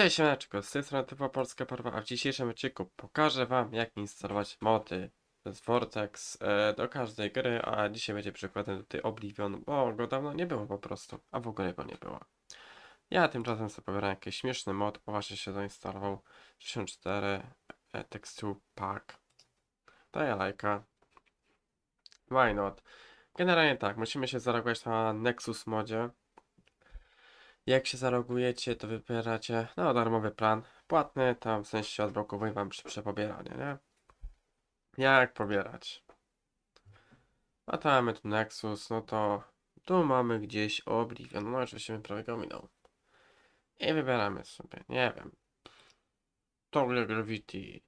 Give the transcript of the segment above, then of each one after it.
Cześć siemaneczko, z tej strony Typo Polska Porwa, a w dzisiejszym odcinku pokażę wam jak instalować mody z Vortex e, do każdej gry, a dzisiaj będzie przykładem tej Oblivion, bo go dawno nie było po prostu, a w ogóle go nie było. Ja tymczasem sobie pobieram jakiś śmieszny mod, właśnie się zainstalował 64 e, Texture Pack. Daję lajka. Why not? Generalnie tak, musimy się zalogować na Nexus modzie. Jak się zalogujecie, to wybieracie no, darmowy plan. Płatny, tam w sensie odblokowuje wam przy przepobieraniu, nie? Jak pobierać? A tam mamy tu Nexus, no to tu mamy gdzieś Oblivion, no oczywiście bym prawie go minął. I wybieramy sobie, nie wiem. Toggle Gravity.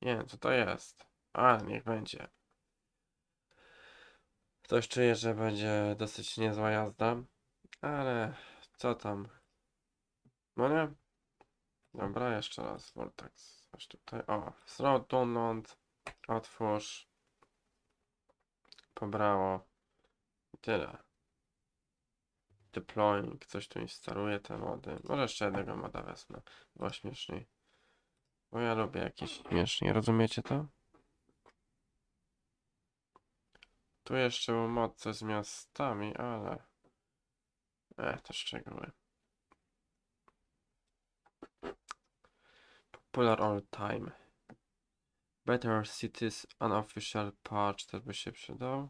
Nie wiem co to jest, ale niech będzie. Ktoś czuje, że będzie dosyć niezła jazda, ale co tam? No nie? Dobra, jeszcze raz. Vortex. Coś tutaj. O, Throw Download. Otwórz. Pobrało. I tyle. Deploying. Coś tu instaluje te mody. Może jeszcze jednego moda wezmę. Było śmieszniej. Bo ja lubię jakieś śmiesznie. Rozumiecie to? Tu jeszcze był mod z miastami, ale... E, to szczegóły. Popular all time. Better Cities Unofficial Patch też by się przydał.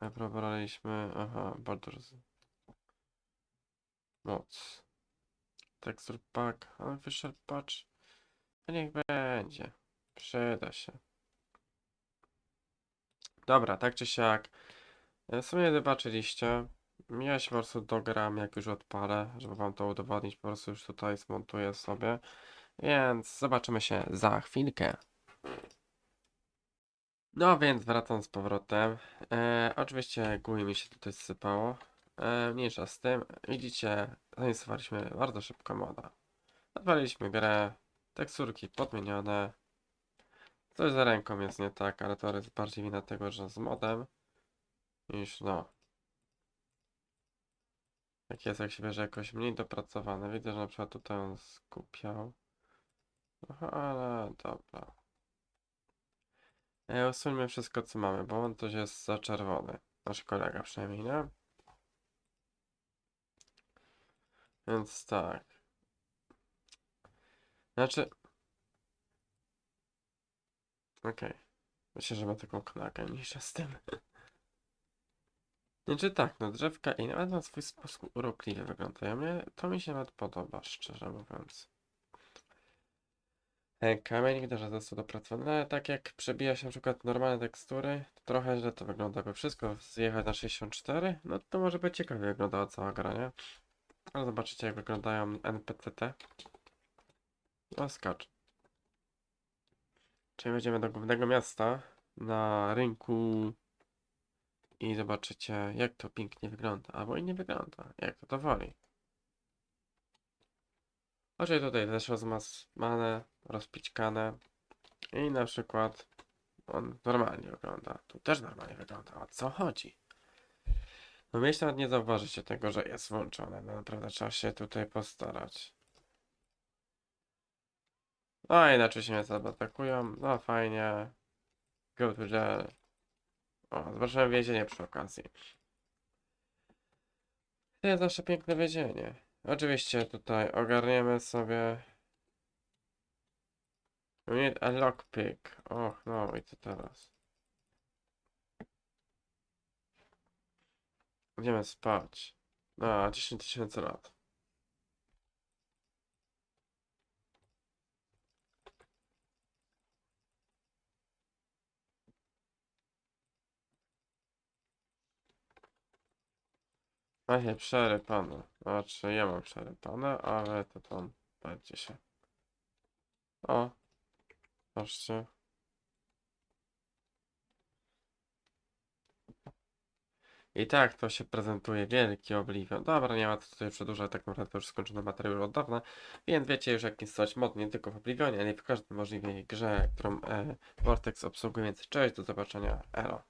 A Pobraliśmy, aha, Baldur's Moc. Texture Pack, Unofficial Patch. No niech będzie. Przyda się. Dobra, tak czy siak. E, W sumie zobaczyliście. Ja się po prostu dogram, jak już odpalę, żeby wam to udowodnić. Po prostu już tutaj zmontuję sobie. Więc zobaczymy się za chwilkę. No więc wracam z powrotem. E, oczywiście GUI mi się tutaj sypało. E, mniejsza z tym. Widzicie, zainstalowaliśmy bardzo szybko moda. Odpaliliśmy grę. Teksturki podmienione. Coś za ręką jest nie tak, ale to jest bardziej wina tego, że z modem niż no. Jak jest, jak się bierze jakoś mniej dopracowane. Widzę, że na przykład tutaj on skupiał. Aha, ale dobra. E, usuńmy wszystko, co mamy, bo on też jest za czerwony. Nasz kolega przynajmniej, nie? Więc tak. Znaczy... Okej. Myślę, że ma taką knagę mniejsza z tym. Znaczy tak, no drzewka i nawet na swój sposób urokliwie wyglądają. To mi się nawet podoba, szczerze mówiąc. E, Kamień widać, że został dopracowany, ale tak jak przebija się na przykład normalne tekstury, to trochę źle to wygląda, by wszystko zjechać na 64, no to może być ciekawie wyglądała cała gra, nie? Ale zobaczycie jak wyglądają NPCT. No skacz. Czyli wejdziemy do głównego miasta, na rynku i zobaczycie jak to pięknie wygląda, albo i nie wygląda, jak to to woli. Oczywiście tutaj też rozmasane, rozpićkane i na przykład on normalnie wygląda. Tu też normalnie wygląda. O co chodzi? No myślę, nawet nie zauważycie tego, że jest włączone. No naprawdę trzeba się tutaj postarać. No inaczej się mnie zaatakują. No fajnie. Go to jail. O, zobaczyłem więzienie przy okazji. To jest nasze piękne więzienie. Oczywiście tutaj ogarniemy sobie. We need a lockpick. Och, no i co teraz? Idziemy spać. No, 10 tysięcy lat. Macie przerypane. Znaczy, ja mam przerypane, ale to tam będzie się. O, patrzcie. I tak to się prezentuje wielki Oblivion. Dobra, nie ma co tutaj przedłużać, tak naprawdę już skończony materiał od dawna, więc wiecie już jak instalować mod nie tylko w Oblivionie, ale w każdej możliwej grze, którą e, Vortex obsługuje, więc cześć, do zobaczenia, elo.